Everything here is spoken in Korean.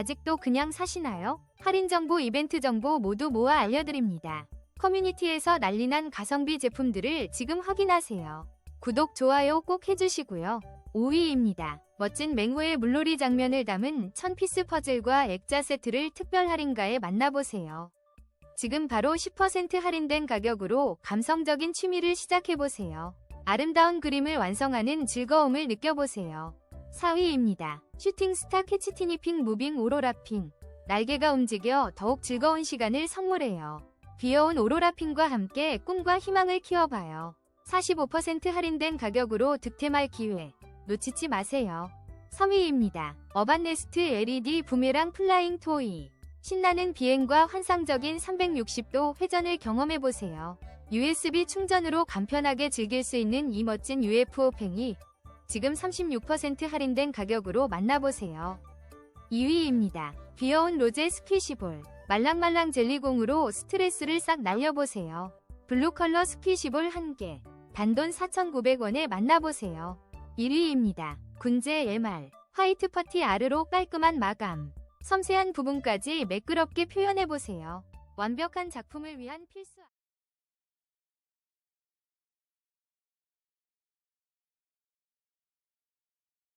아직도 그냥 사시나요? 할인 정보, 이벤트 정보 모두 모아 알려드립니다. 커뮤니티에서 난리난 가성비 제품들을 지금 확인하세요. 구독, 좋아요 꼭 해주시고요. 5위입니다. 멋진 맹호의 물놀이 장면을 담은 1000피스 퍼즐과 액자 세트를 특별 할인가에 만나보세요. 지금 바로 10% 할인된 가격으로 감성적인 취미를 시작해보세요. 아름다운 그림을 완성하는 즐거움을 느껴보세요. 4위입니다. 슈팅스타 캐치티니핑 무빙 오로라핑. 날개가 움직여 더욱 즐거운 시간을 선물해요. 귀여운 오로라핑과 함께 꿈과 희망을 키워봐요. 45% 할인된 가격으로 득템할 기회. 놓치지 마세요. 3위입니다. 어반네스트 LED 부메랑 플라잉 토이. 신나는 비행과 환상적인 360도 회전을 경험해보세요. USB 충전으로 간편하게 즐길 수 있는 이 멋진 UFO 팽이 지금 36% 할인된 가격으로 만나보세요. 2위입니다. 귀여운 로제 스퀴시볼. 말랑말랑 젤리공으로 스트레스를 싹 날려보세요. 블루 컬러 스퀴시볼 1개. 단돈 4,900원에 만나보세요. 1위입니다. 군제 MR. 화이트 퍼티 아르로 깔끔한 마감. 섬세한 부분까지 매끄럽게 표현해보세요. 완벽한 작품을 위한 필수.